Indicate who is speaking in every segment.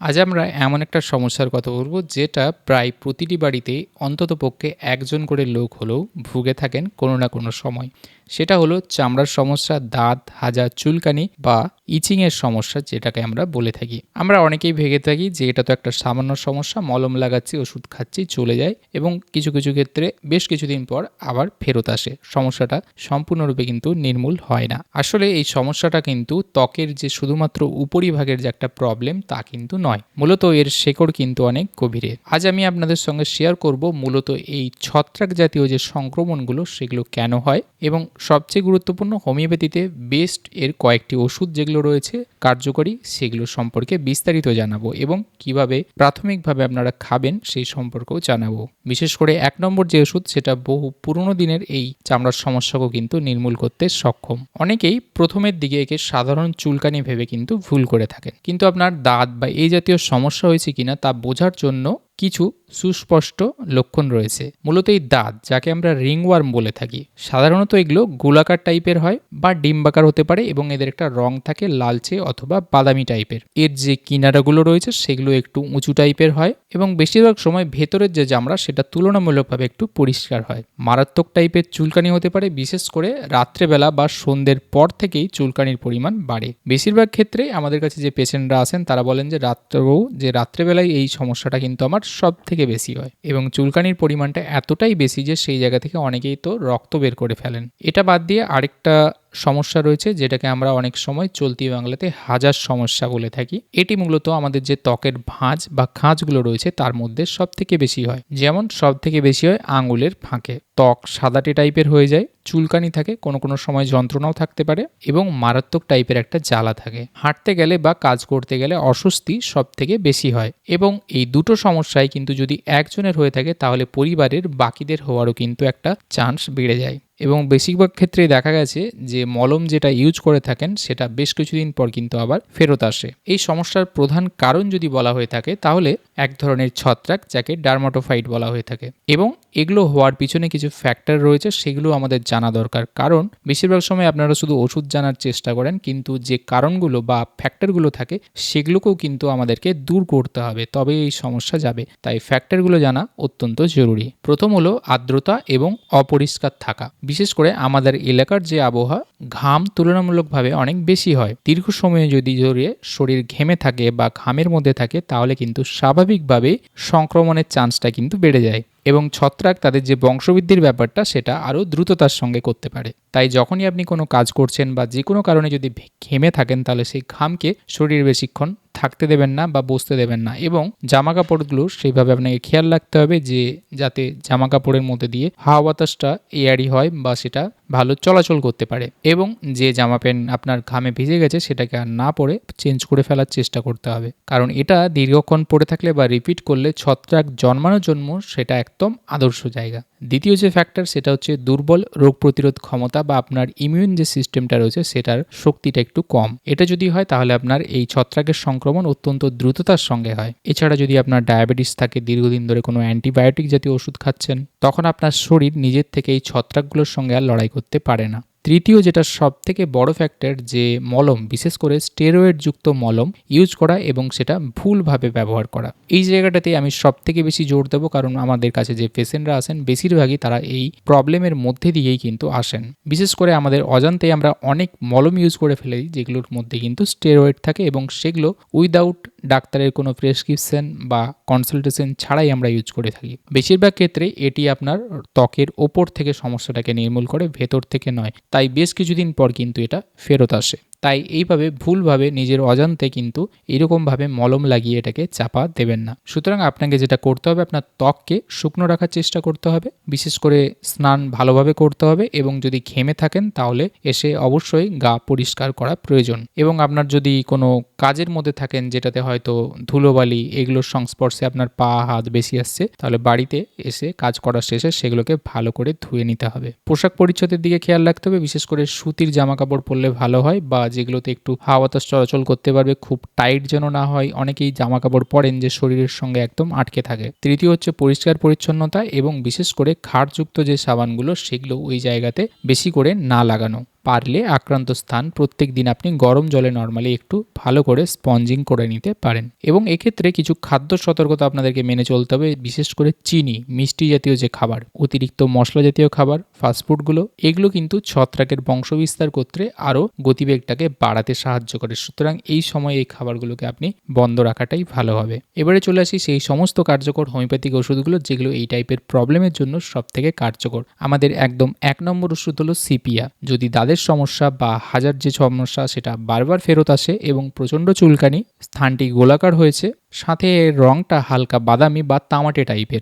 Speaker 1: আজ আমরা এমন একটা সমস্যার কথা বলব, যেটা প্রায় প্রতিটি বাড়িতে অন্ততপক্ষে একজন করে লোক হলেও ভুগে থাকেন কোনো না কোনো সময়। সেটা হলো চামড়ার সমস্যা, দাঁত, হাজা, চুলকানি বা ইচিংয়ের সমস্যা, যেটাকে আমরা বলে থাকি। আমরা অনেকেই ভেগে থাকি যে এটা তো একটা সামান্য সমস্যা, মলম লাগাচ্ছি, ওষুধ খাচ্ছি, চলে যায় এবং কিছু কিছু ক্ষেত্রে বেশ কিছুদিন পর আবার ফেরত আসে। সমস্যাটা সম্পূর্ণরূপে কিন্তু নির্মূল হয় না। আসলে এই সমস্যাটা কিন্তু ত্বকের যে শুধুমাত্র উপরিভাগের যে একটা প্রবলেম তা কিন্তু নয় মূলত এর শেকড় কিন্তু অনেক গভীরে। আজ আমি আপনাদের সঙ্গে শেয়ার করব মূলত এই ছত্রাক জাতীয় যে সংক্রমণগুলো, সেগুলো কেন হয় এবং সবচেয়ে গুরুত্বপূর্ণ হোমিওপ্যাথিতে বেস্ট এর কয়েকটি ওষুধ যেগুলো রয়েছে, কার্যকরী, সেগুলো সম্পর্কে বিস্তারিত জানাব এবং কীভাবে প্রাথমিকভাবে আপনারা খাবেন সেই সম্পর্কেও জানাব। বিশেষ করে এক নম্বর যে ওষুধ, সেটা বহু পুরনো দিনের এই চামড়ার সমস্যাকেও কিন্তু নির্মূল করতে সক্ষম। অনেকেই প্রথমের দিকে একে সাধারণ চুলকানি ভেবে কিন্তু ভুল করে থাকেন। কিন্তু আপনার দাঁত বা এই জাতীয় সমস্যা হয়েছে কিনা তা বোঝার জন্য কিছু সুস্পষ্ট লক্ষণ রয়েছে। মূলত এই দাঁত, যাকে আমরা রিংওয়ার্ম বলে থাকি। সাধারণত এগুলো গোলাকার টাইপের হয় বা ডিম্বাকার হতে পারে এবং এদের একটা রং থাকে লালচে অথবা বাদামি টাইপের। এর যে কিনারাগুলো রয়েছে, সেগুলো একটু উঁচু টাইপের হয় এবং বেশিরভাগ সময় ভেতরের যে চামড়া সেটা তুলনামূলকভাবে একটু পরিষ্কার হয়। মারাত্মক টাইপের চুলকানি হতে পারে, বিশেষ করে রাত্রেবেলা বা সন্ধ্যের পর থেকেই চুলকানির পরিমাণ বাড়ে। বেশিরভাগ ক্ষেত্রে আমাদের কাছে যে পেশেন্টরা আসেন তারা বলেন যে রাত্রেও, যে রাত্রেবেলায় এই সমস্যাটা কিন্তু আমার সব থেকে বেশি হয়। এবং চুলকানির পরিমাণটা এতটাই বেশি যে সেই জায়গা থেকে অনেকেই তো রক্ত বের করে ফেলেন। এটা বাদ দিয়ে আরেকটা সমস্যা রয়েছে, যেটাকে আমরা অনেক সময় চলতি বাংলাতে হাজার সমস্যা বলে থাকি। এটি মূলত আমাদের যে ত্বকের ভাঁজ বা খাঁজগুলো রয়েছে, তার মধ্যে সব থেকে বেশি হয়। যেমন সব থেকে বেশি হয় আঙুলের ফাঁকে। ত্বক সাদাটে টাইপের হয়ে যায়, চুলকানি থাকে, কোনো কোনো সময় যন্ত্রণাও থাকতে পারে এবং মারাত্মক টাইপের একটা জ্বালা থাকে। হাঁটতে গেলে বা কাজ করতে গেলে অস্বস্তি সব থেকে বেশি হয় এবং এই দুটো সমস্যায় কিন্তু যদি একজনের হয়ে থাকে, তাহলে পরিবারের বাকিদের হওয়ারও কিন্তু একটা চান্স বেড়ে যায়। এবং বেশিরভাগ ক্ষেত্রে দেখা গেছে যে মলম যেটা ইউজ করে থাকেন, সেটা বেশ কিছুদিন পর কিন্তু আবার ফেরত আসে। এই সমস্যার প্রধান কারণ যদি বলা হয়ে থাকে, তাহলে এক ধরনের ছত্রাক যাকে ডার্মাটোফাইট বলা হয়ে থাকে। এবং এগুলো হওয়ার পিছনে কিছু ফ্যাক্টর রয়েছে, সেগুলো আমাদের জানা দরকার। কারণ বেশিরভাগ সময় আপনারা শুধু ওষুধ জানার চেষ্টা করেন, কিন্তু যে কারণগুলো বা ফ্যাক্টরগুলো থাকে, সেগুলোকেও কিন্তু আমাদেরকে দূর করতে হবে, তবে এই সমস্যা যাবে। তাই ফ্যাক্টরগুলো জানা অত্যন্ত জরুরি। প্রথম হলো আর্দ্রতা এবং অপরিষ্কার থাকা। বিশেষ করে আমাদের এলাকার যে আবহাওয়া, ঘাম তুলনামূলকভাবে অনেক বেশি হয়। দীর্ঘ সময়ে যদি জড়িয়ে শরীর ঘেমে থাকে বা ঘামের মধ্যে থাকে, তাহলে কিন্তু স্বাভাবিকভাবে সংক্রমণের চান্সটা কিন্তু বেড়ে যায় এবং ছত্রাক তাদের যে বংশবৃদ্ধির ব্যাপারটা, সেটা আরও দ্রুততার সঙ্গে করতে পারে। তাই যখনই আপনি কোনো কাজ করছেন বা যে কোনো কারণে যদি ঘেমে থাকেন, তাহলে সেই ঘামকে শরীর বেশিক্ষণ থাকতে দেবেন না বা বসতে দেবেন না। এবং জামা কাপড়গুলো সেইভাবে আপনাকে খেয়াল রাখতে হবে যে, যাতে জামা কাপড়ের মধ্যে দিয়ে হাওয়া বাতাসটা এয়ারি হয় বা সেটা ভালো চলাচল করতে পারে। এবং যে জামা প্যান্ট আপনার ঘামে ভিজে গেছে, সেটাকে আর না পরে চেঞ্জ করে ফেলার চেষ্টা করতে হবে। কারণ এটা দীর্ঘক্ষণ পরে থাকলে বা রিপিট করলে ছত্রাক জন্মানোর জন্ম সেটা একদম আদর্শ জায়গা। দ্বিতীয় যে ফ্যাক্টর সেটা হচ্ছে দুর্বল রোগ প্রতিরোধ ক্ষমতা বা আপনার ইমিউন যে সিস্টেমটা রয়েছে, সেটার শক্তিটা একটু কম। এটা যদি হয়, তাহলে আপনার এই ছত্রাকের সংক্রমণ অত্যন্ত দ্রুততার সঙ্গে হয়। এছাড়া যদি আপনার ডায়াবেটিস থাকে, দীর্ঘদিন ধরে কোনো অ্যান্টিবায়োটিক জাতীয় ওষুধ খাচ্ছেন, তখন আপনার শরীর নিজের থেকে এই ছত্রাকগুলোর সঙ্গে আর লড়াই করতে পারে না। তৃতীয় যেটা সব থেকে বড় ফ্যাক্টর যে মলম, বিশেষ করে স্টেরয়েডযুক্ত মলম ইউজ করা এবং সেটা ভুলভাবে ব্যবহার করা। এই জায়গাটাতে আমি সব থেকে বেশি জোর দেবো কারণ আমাদের কাছে যে পেশেন্টরা আসেন বেশিরভাগই তারা এই প্রবলেমের মধ্যে দিয়েই কিন্তু আসেন। বিশেষ করে আমাদের অজান্তে আমরা অনেক মলম ইউজ করে ফেলে দিই যেগুলোর মধ্যে কিন্তু স্টেরয়েড থাকে এবং সেগুলো উইদাউট ডাক্তারের কোনো প্রেসক্রিপশন বা কনসালটেশন ছাড়াই আমরা ইউজ করে থাকি। বেশিরভাগ ক্ষেত্রে এটি আপনার ত্বকের ওপর থেকে সমস্যাটাকে নির্মূল করে, ভেতর থেকে নয়। তাই বেশ কিছুদিন পর কিন্তু এটা ফেরত আসে। তাই এইভাবে ভুলভাবে নিজের অজান্তে কিন্তু এরকমভাবে মলম লাগিয়ে এটাকে চাপা দেবেন না। সুতরাং আপনাকে যেটা করতে হবে, আপনার ত্বককে শুকনো রাখার চেষ্টা করতে হবে, বিশেষ করে স্নান ভালোভাবে করতে হবে এবং যদি ঘেমে থাকেন তাহলে এসে অবশ্যই গা পরিষ্কার করা প্রয়োজন। এবং আপনার যদি কোনো কাজের মধ্যে থাকেন যেটাতে হয়তো ধুলোবালি এগুলোর সংস্পর্শে আপনার পা, হাত বেশি আসছে, তাহলে বাড়িতে এসে কাজ করার শেষে সেগুলোকে ভালো করে ধুয়ে নিতে হবে। পোশাক পরিচ্ছদের দিকে খেয়াল রাখতে হবে, বিশেষ করে সুতির জামা কাপড় পরলে ভালো হয় বা যেগুলোতে একটু হাওয়া বাতাস চলাচল করতে পারবে, খুব টাইট যেন না হয়। অনেকেই জামা কাপড় পরেন যে শরীরের সঙ্গে একদম আটকে থাকে। তৃতীয় হচ্ছে পরিষ্কার পরিচ্ছন্নতা এবং বিশেষ করে খাড়যুক্ত যে সাবানগুলো, সেগুলো ওই জায়গাতে বেশি করে না লাগানো। পারলে আক্রান্ত স্থান প্রত্যেক দিন আপনি গরম জলে নর্মালি একটু ভালো করে স্পঞ্জিং করে নিতে পারেন। এবং এক্ষেত্রে কিছু খাদ্য সতর্কতা আপনাদেরকে মেনে চলতে হবে, বিশেষ করে চিনি, মিষ্টি জাতীয় যে খাবার, অতিরিক্ত মশলা জাতীয় খাবার ফাস্টফুডগুলো এগুলো কিন্তু ছত্রাকের বংশবিস্তার করতে আরও গতিবেগটাকে বাড়াতে সাহায্য করে। সুতরাং এই সময় এই খাবারগুলোকে আপনি বন্ধ রাখাটাই ভালো হবে। এবারে চলে আসি সেই সমস্ত কার্যকর হোমিওপ্যাথিক ওষুধগুলো, যেগুলো এই টাইপের প্রবলেমের জন্য সব থেকে কার্যকর। আমাদের একদম এক নম্বর ওষুধ হলো সিপিয়া। যদি দাদের সমস্যা বা হাজার যে সমস্যা সেটা বারবার ফেরত আসে এবং প্রচণ্ড চুলকানি, স্থানটি গোলাকার হয়েছে, সাথে এর রঙটা হালকা বাদামি বা তামাটে টাইপের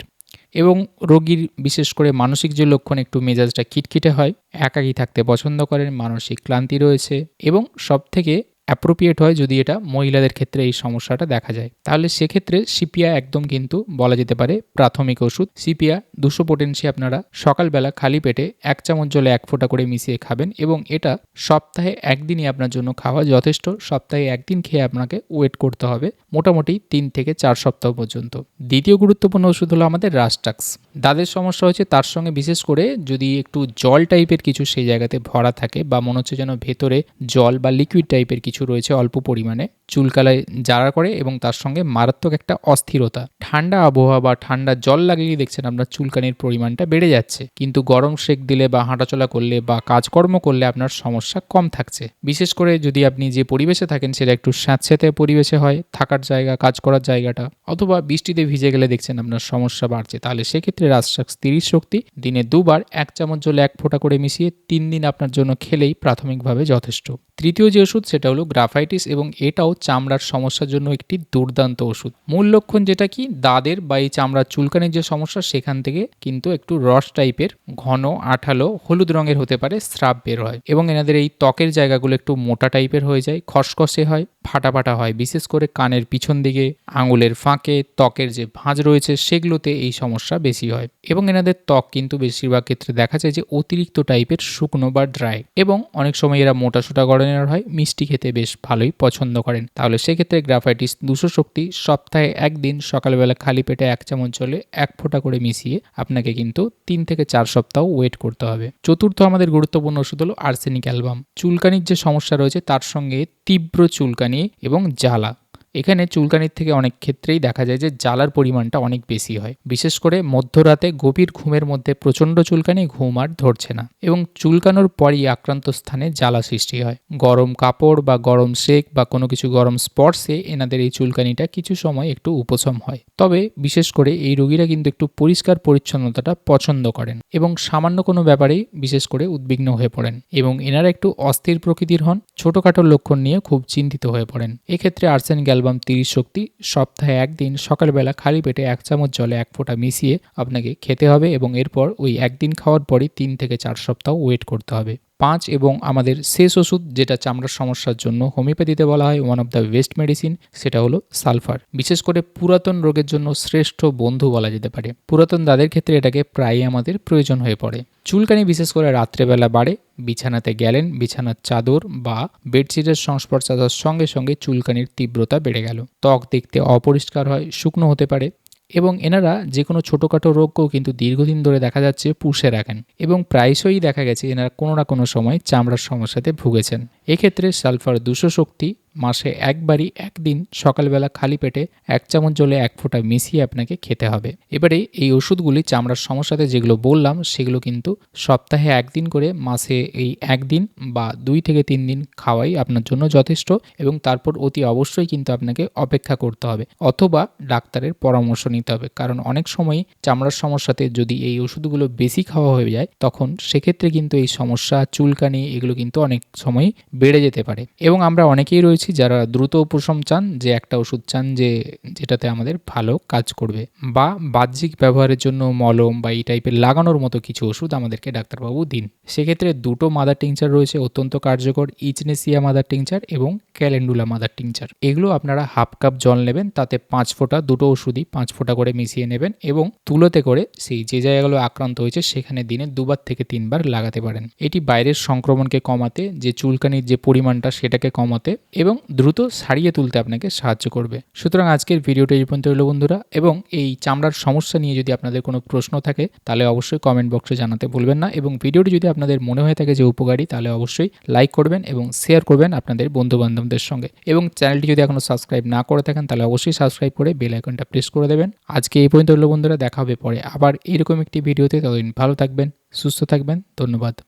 Speaker 1: এবং রোগীর বিশেষ করে মানসিক যে লক্ষণ, একটু মেজাজটা খিটখিটে হয়, একাকি থাকতে পছন্দ করেন, মানসিক ক্লান্তি রয়েছে এবং সব থেকে অ্যাপ্রোপ্রিয়েট হয় যদি এটা মহিলাদের ক্ষেত্রে এই সমস্যাটা দেখা যায়। তাহলে সেক্ষেত্রে সিপিয়া একদম কিন্তু বলা যেতে পারে প্রাথমিক ওষুধ। সিপিয়া দুশো পোটেন্সি আপনারা সকালবেলা খালি পেটে এক চামচ জলে এক ফোঁটা করে মিশিয়ে খাবেন এবং এটা সপ্তাহে একদিনই আপনার জন্য খাওয়া যথেষ্ট। সপ্তাহে একদিন খেয়ে আপনাকে ওয়েট করতে হবে মোটামুটি তিন থেকে চার সপ্তাহ পর্যন্ত। দ্বিতীয় গুরুত্বপূর্ণ ওষুধ হলো আমাদের রাস্টাক্স দাদের সমস্যা হচ্ছে তার সঙ্গে বিশেষ করে যদি একটু জল টাইপের কিছু সেই জায়গাতে ভরা থাকে বা মনে হচ্ছে যেন ভেতরে জল বা লিকুইড টাইপের কিছু রয়েছে অল্প পরিমাণে। চুলকালায় জারা করে এবং তার সঙ্গে মারাত্মক একটা অস্থিরতা। ঠান্ডা আবহাওয়া বা ঠান্ডা জল লাগলেই দেখছেন আপনার চুলকানির পরিমাণটা বেড়ে যাচ্ছে। কিন্তু গরম শেক দিলে বা হাঁটাচলা করলে বা কাজকর্ম করলে আপনার সমস্যা কম থাকছে। বিশেষ করে যদি আপনি যে পরিবেশে থাকেন সেটা একটু স্যাঁতস্যাঁতে পরিবেশে হয়, থাকার জায়গা, কাজ করার জায়গাটা। অথবা বৃষ্টিতে ভিজে গেলে দেখছেন আপনার সমস্যা বাড়ছে। তাহলে সেক্ষেত্রে রাজশাক্স তিরিশ শক্তি, দিনে দুবার এক চামচ জলে এক ফোঁটা করে মিশিয়ে তিন দিন আপনার জন্য খেলেই প্রাথমিকভাবে যথেষ্ট। তৃতীয় যে ওষুধ সেটা হলো গ্রাফাইটিস এবং এটাও চামড়ার সমস্যার জন্য একটি দুর্দান্ত ওষুধ। মূল লক্ষণ যেটা কি? দাদের বা এই চামড়ার চুলকানির যে সমস্যা, সেখান থেকে কিন্তু একটু রস টাইপের ঘন, আঠালো, হলুদ রঙের হতে পারে স্রাব বের হয় এবং এনাদের এই ত্বকের জায়গাগুলো একটু মোটা টাইপের হয়ে যায়, খসখসে হয় ফাটা ফাটা হয়। বিশেষ করে কানের পিছন দিকে, আঙুলের ফাঁকে, ত্বকের যে ভাঁজ রয়েছে, সেগুলোতে এই সমস্যা বেশি হয় এবং এনাদের ত্বক কিন্তু বেশিরভাগ ক্ষেত্রে দেখা যায় যে অতিরিক্ত টাইপের শুকনো বা ড্রাই এবং অনেক সময় এরা মোটাসোটা গড়নের হয়, মিষ্টি খেতে বেশ ভালোই পছন্দ করেন। তাহলে সেক্ষেত্রে গ্রাফাইটিস দুশো শক্তি সপ্তাহে একদিন সকালবেলা খালি পেটে এক চামচ জলে এক ফোঁটা করে মিশিয়ে আপনাকে কিন্তু তিন থেকে চার সপ্তাহ ওয়েট করতে হবে। চতুর্থ আমাদের গুরুত্বপূর্ণ ওষুধ হলো আর্সেনিক অ্যালবাম। চুলকানির যে সমস্যা রয়েছে তার সঙ্গে তীব্র চুলকানি এবং জ্বালা। এখানে চুলকানির থেকে অনেক ক্ষেত্রেই দেখা যায় যে জ্বালার পরিমাণটা অনেক বেশি হয়। বিশেষ করে মধ্যরাতে গভীর ঘুমের মধ্যে প্রচণ্ড চুলকানি ঘুম আর ধরছে না এবং চুলকানোর পরই আক্রান্ত স্থানে জ্বালা সৃষ্টি হয়। গরম কাপড় বা গরম সেক বা কোনো কিছু গরম স্পর্শে এনাদের এই চুলকানিটা কিছু সময় একটু উপশম হয়। তবে বিশেষ করে এই রোগীরা কিন্তু একটু পরিষ্কার পরিচ্ছন্নতাটা পছন্দ করেন এবং সামান্য কোনো ব্যাপারেই বিশেষ করে উদ্বিগ্ন হয়ে পড়েন এবং এনারা একটু অস্থির প্রকৃতির হন, ছোটোখাটো লক্ষণ নিয়ে খুব চিন্তিত হয়ে পড়েন। এক্ষেত্রে আর্সেন গ্যালবাম তিরিশ শক্তি সপ্তাহে একদিন সকালবেলা খালি পেটে এক চামচ জলে এক ফোঁটা মিশিয়ে আপনাকে খেতে হবে এবং এরপর ওই একদিন খাওয়ার পরই তিন থেকে চার সপ্তাহ ওয়েট করতে হবে। পাঁচ এবং আমাদের শেষ ওষুধ, যেটা চামড়ার সমস্যার জন্য হোমিওপ্যাথিতে বলা হয় one of the best medicine সেটা হলো সালফার। বিশেষ করে পুরাতন রোগের জন্য শ্রেষ্ঠ বন্ধু বলা যেতে পারে। পুরাতন দাদের ক্ষেত্রে এটাকে প্রায়ই আমাদের প্রয়োজন হয়ে পড়ে। চুলকানি বিশেষ করে রাত্রেবেলা বাড়ে, বিছানাতে গেলেন, বিছানার চাদর বা বেডশিটের সংস্পর্শ আসার সঙ্গে সঙ্গে চুলকানির তীব্রতা বেড়ে গেল। ত্বক দেখতে অপরিষ্কার হয়, শুকনো হতে পারে এবং এনারা যে কোনো ছোটোখাটো রোগকেও কিন্তু দীর্ঘদিন ধরে দেখা যাচ্ছে পুষে রাখেন এবং প্রায়শই দেখা গেছে এনারা কোনো না কোনো সময় চামড়ার সমস্যাতে ভুগেছেন। এক্ষেত্রে সালফার দুশো শক্তি মাসে একবারই একদিন সকালবেলা খালি পেটে এক চামচ জলে এক ফোঁটা মিশিয়ে আপনাকে খেতে হবে। এবারে এই ওষুধগুলি চামড়ার সমস্যাতে যেগুলো বললাম, সেগুলো কিন্তু সপ্তাহে একদিন করে মাসে এই একদিন বা দুই থেকে তিন দিন খাওয়াই আপনার জন্য যথেষ্ট এবং তারপর অতি অবশ্যই কিন্তু আপনাকে অপেক্ষা করতে হবে অথবা ডাক্তারের পরামর্শ নিতে হবে। কারণ অনেক সময় চামড়ার সমস্যাতে যদি এই ওষুধগুলো বেশি খাওয়া হয়ে যায়, তখন সেক্ষেত্রে কিন্তু এই সমস্যা, চুলকানি এগুলো কিন্তু অনেক সময় বেড়ে যেতে পারে। এবং আমরা অনেকেই রয়েছি যারা দ্রুত উপশম চান, যে একটা ওষুধ চান যে যেটাতে আমাদের ভালো কাজ করবে বা বাহ্যিক ব্যবহারের জন্য মলম বা এই টাইপের লাগানোর মতো কিছু ওষুধ আমাদেরকে ডাক্তারবাবু দিন। সেক্ষেত্রে দুটো মাদার টিংচার রয়েছে, অত্যন্ত কার্যকর ইচনেসিয়া মাদার টিংচার এবং ক্যালেন্ডুলা মাদার টিংচার এগুলো আপনারা হাফ কাপ জল নেবেন, তাতে পাঁচ ফোঁটা, দুটো ওষুধই পাঁচ ফোঁটা করে মিশিয়ে নেবেন এবং তুলোতে করে সেই যে জায়গাগুলো আক্রান্ত হয়েছে, সেখানে দিনে দুবার থেকে তিনবার লাগাতে পারেন। এটি বাইরের সংক্রমণকে কমাতে, যে চুলকানির যে পরিমাণটা, সেটাকে কমাতে এবং দ্রুত সারিয়ে তুলতে আপনাকে সাহায্য করবে। সুতরাং আজকের ভিডিওটি এই পর্যন্ত হলো বন্ধুরা এবং এই চামড়ার সমস্যা নিয়ে যদি আপনাদের কোনো প্রশ্ন থাকে, তাহলে অবশ্যই কমেন্ট বক্সে জানাতে ভুলবেন না এবং ভিডিওটি যদি আপনাদের মনে হয়ে থাকে যে উপকারী, তাহলে অবশ্যই লাইক করবেন এবং শেয়ার করবেন আপনাদের বন্ধুবান্ধবদের সঙ্গে। এবং চ্যানেলটি যদি এখনও সাবস্ক্রাইব না করে থাকেন, তাহলে অবশ্যই সাবস্ক্রাইব করে বেল আইকনটা প্রেস করে দেবেন। আজকে এই পর্যন্ত হলো বন্ধুরা, দেখা হবে পরে আবার এরকম একটি ভিডিওতে। ততদিন ভালো থাকবেন, সুস্থ থাকবেন, ধন্যবাদ।